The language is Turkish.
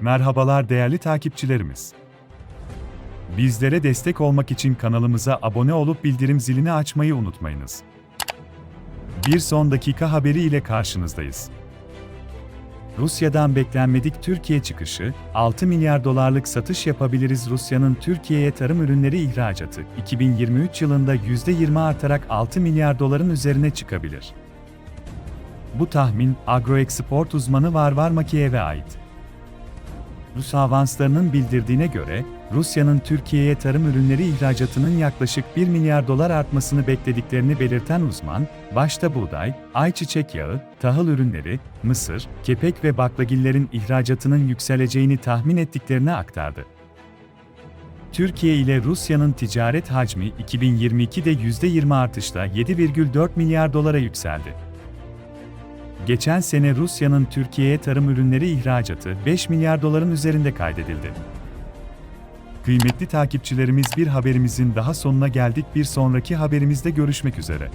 Merhabalar değerli takipçilerimiz. Bizlere destek olmak için kanalımıza abone olup bildirim zilini açmayı unutmayınız. Bir son dakika haberi ile karşınızdayız. Rusya'dan beklenmedik Türkiye çıkışı, 6 milyar dolarlık satış yapabiliriz Rusya'nın Türkiye'ye tarım ürünleri ihracatı, 2023 yılında %20 artarak 6 milyar doların üzerine çıkabilir. Bu tahmin, agroeksport uzmanı Varvar Makiyev'e ait. Rus avanslarının bildirdiğine göre, Rusya'nın Türkiye'ye tarım ürünleri ihracatının yaklaşık 1 milyar dolar artmasını beklediklerini belirten uzman, başta buğday, ayçiçek yağı, tahıl ürünleri, mısır, kepek ve baklagillerin ihracatının yükseleceğini tahmin ettiklerini aktardı. Türkiye ile Rusya'nın ticaret hacmi 2022'de %20 artışla 7,4 milyar dolara yükseldi. Geçen sene Rusya'nın Türkiye'ye tarım ürünleri ihracatı 5 milyar doların üzerinde kaydedildi. Kıymetli takipçilerimiz bir haberimizin daha sonuna geldik. Bir sonraki haberimizde görüşmek üzere.